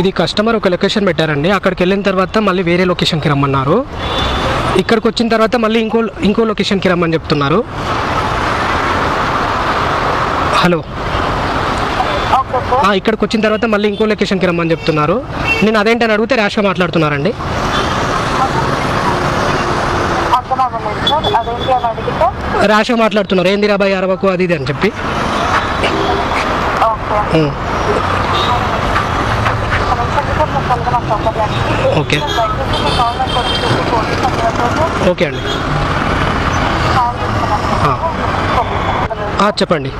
ఇది కస్టమర్ ఒక లొకేషన్ పెట్టారండి. అక్కడికి వెళ్ళిన తర్వాత మళ్ళీ వేరే లొకేషన్కి రమ్మన్నారు. ఇక్కడికి వచ్చిన తర్వాత మళ్ళీ ఇంకో ఇంకో లొకేషన్కి రమ్మని చెప్తున్నారు. హలో ఇక్కడికి వచ్చిన తర్వాత మళ్ళీ ఇంకో లొకేషన్కి రమ్మని చెప్తున్నారు. నేను అదేంటని అడిగితే ర్యాష్గా మాట్లాడుతున్నారండి. ర్యాష్గా మాట్లాడుతున్నారు. ఏంది రాబాయ్ అరవకు అది ఇది అని చెప్పి. ఓకే. ఓకే. అండి. చెప్పండి.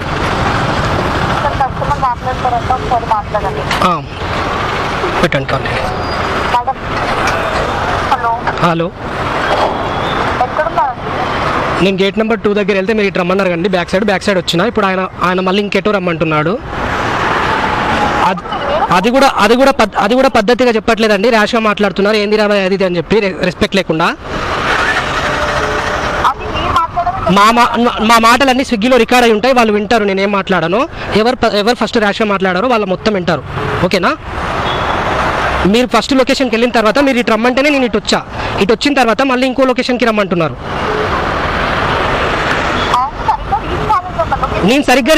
పెట్టండి కాల్. హలో. నేను గేట్ నెంబర్ టూ దగ్గర వెళ్తే మీరు ఇటు రమ్మన్నారు కండి బ్యాక్ సైడ్ బ్యాక్ సైడ్ వచ్చిన. ఇప్పుడు ఆయన ఆయన మళ్ళీ ఇంకెటో రమ్మంటున్నాడు. అది అది కూడా అది కూడా పద్- అది కూడా పద్ధతిగా చెప్పట్లేదండి. ర్యాష్గా మాట్లాడుతున్నారు. ఏంది రాబాయ్ అది ఇది అని చెప్పి రెస్పెక్ట్ లేకుండా. మా మా మా మాటలన్నీ స్విగ్గీలో రికార్డ్ అయి ఉంటాయి. వాళ్ళు వింటారు నేను ఏం మాట్లాడను. ఎవరు ఎవరు ఫస్ట్ ర్యాష్గా మాట్లాడారో వాళ్ళు మొత్తం వింటారు. ఓకేనా? మీరు ఫస్ట్ లొకేషన్కి వెళ్ళిన తర్వాత మీరు ఇటు రమ్మంటేనే నేను ఇటు వచ్చా. ఇటు వచ్చిన తర్వాత మళ్ళీ ఇంకో లొకేషన్కి రమ్మంటున్నారు అవును సరిగ్గా రీచ్ కాలేదు నేను సరిగ్గా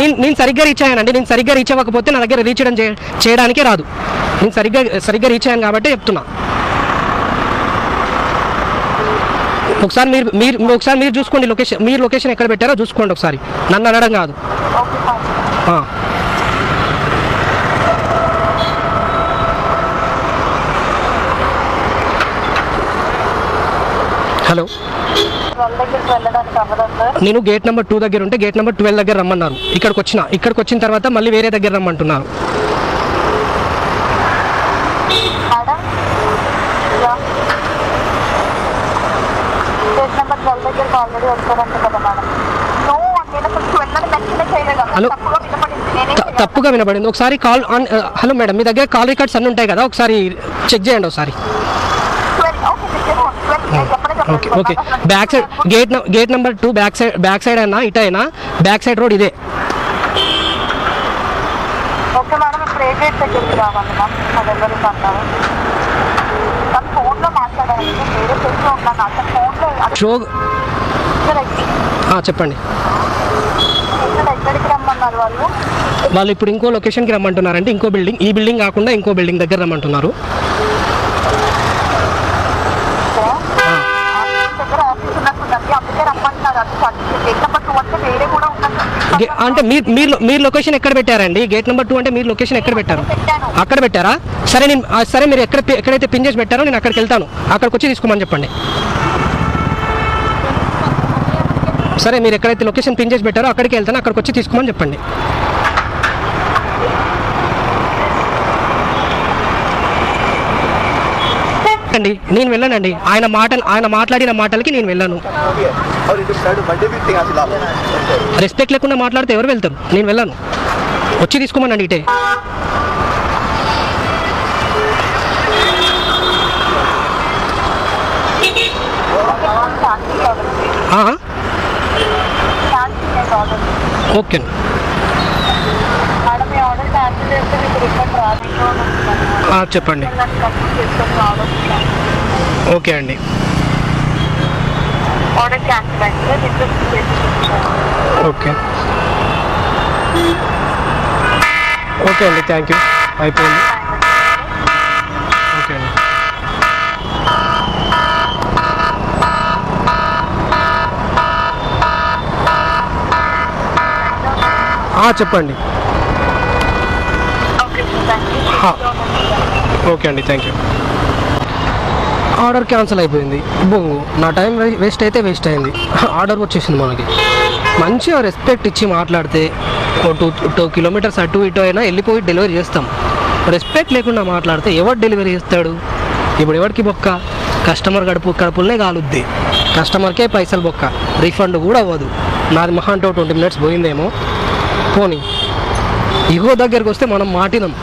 నేను నేను సరిగ్గా రీచ్ అయ్యానండి. నేను సరిగ్గా రీచ్ అవ్వకపోతే నా దగ్గర రీచ్ చేయడానికే రాదు. నేను సరిగ్గా సరిగ్గా రీచ్ అయ్యాను కాబట్టి చెప్తున్నా. ఒకసారి మీరు మీరు ఒకసారి మీరు చూసుకోండి లొకేషన్ మీరు లొకేషన్ ఎక్కడ పెట్టారో చూసుకోండి ఒకసారి. నన్ను అనడం కాదు. హలో. నేను గేట్ నెంబర్ టూ దగ్గర ఉంటే గేట్ నెంబర్ ట్వెల్వ్ దగ్గర రమ్మన్నారు. ఇక్కడికి వచ్చిన. ఇక్కడికి వచ్చిన తర్వాత మళ్ళీ వేరే దగ్గర రమ్మంటున్నారు. హలో. తప్పుగా వినబడింది ఒకసారి కాల్ ఆన్ ఆ, హలో మేడం మీ దగ్గర కాల్ రికార్డ్స్ అన్నీ ఉంటాయి కదా. ఒకసారి చెక్ చేయండి ఒకసారి. Okay okay back side gate gate number two back side back side అయినా ఇటు అయినా బ్యాక్ సైడ్ రోడ్ ఇదే. షో చెప్పండి. వాళ్ళు. ఇప్పుడు ఇంకో లొకేషన్కి రమ్మంటున్నారంటే ఇంకో బిల్డింగ్ ఈ బిల్డింగ్ కాకుండా ఇంకో బిల్డింగ్ దగ్గర రమ్మంటున్నారు ఇక్కడ ఆ, ఆఫీస్ దగ్గర ఆఫీస్ ఉన్నట్టుందండి అందుకే రమ్మంటున్నారు అది సర్టిఫికేట్ గేట్ నెంబర్ టూ అంటే వేరే కూడా ఉన్నట్టు గే- అంటే మీరు మీరు మీరు లొకేషన్ ఎక్కడ పెట్టారండి? గేట్ నెంబర్ టూ అంటే మీరు లొకేషన్ ఎక్కడ పెట్టారు? అక్కడ పెట్టారా? సరే నేను సరే మీరు ఎక్కడ ఎక్కడైతే పిన్ చేసి పెట్టారో నేను అక్కడికి వెళ్తాను. అక్కడికి వచ్చి తీసుకోమని చెప్పండి. సరే మీరు ఎక్కడైతే లొకేషన్ పిన్ చేసి పెట్టారో అక్కడికి వెళ్తాను. అక్కడికి వచ్చి తీసుకోమని చెప్పండి. వెళ్ళకండి. నేను వెళ్ళనండి. ఆయన మాట ఆయన మాట్లాడిన మాటలకి నేను వెళ్ళాను. రెస్పెక్ట్ లేకుండా మాట్లాడితే ఎవరు వెళ్తారు? నేను వెళ్ళాను. వచ్చి తీసుకోమనండి ఇటే. ఓకే చెప్పండి. ఓకే అండి. ఓకే. ఓకే అండి థ్యాంక్ యూ. అయిపోయింది. ఓకే అండి. చెప్పండి. ఓకే అండి థ్యాంక్ యూ ఆర్డర్ క్యాన్సిల్ అయిపోయింది. బొంగు నా టైం వేస్ట్ అయితే వేస్ట్ అయింది. ఆర్డర్ వచ్చేసింది మనకి. మంచిగా రెస్పెక్ట్ ఇచ్చి మాట్లాడితే ఓ టూ టూ కిలోమీటర్స్ అటు ఇటు అయినా వెళ్ళిపోయి డెలివరీ చేస్తాం. రెస్పెక్ట్ లేకుండా మాట్లాడితే ఎవరు డెలివరీ చేస్తాడు? ఇప్పుడు ఎవరికి బొక్క? కస్టమర్ గడుపు కడుపులనే కాలుద్ది. కస్టమర్కే పైసలు బొక్క. రీఫండ్ కూడా అవ్వదు. నాది మహా అంటే ట్వంటీ మినిట్స్ పోయిందేమో. పోనీ. ఇగో దగ్గరికి వస్తే మనం మాటినాం.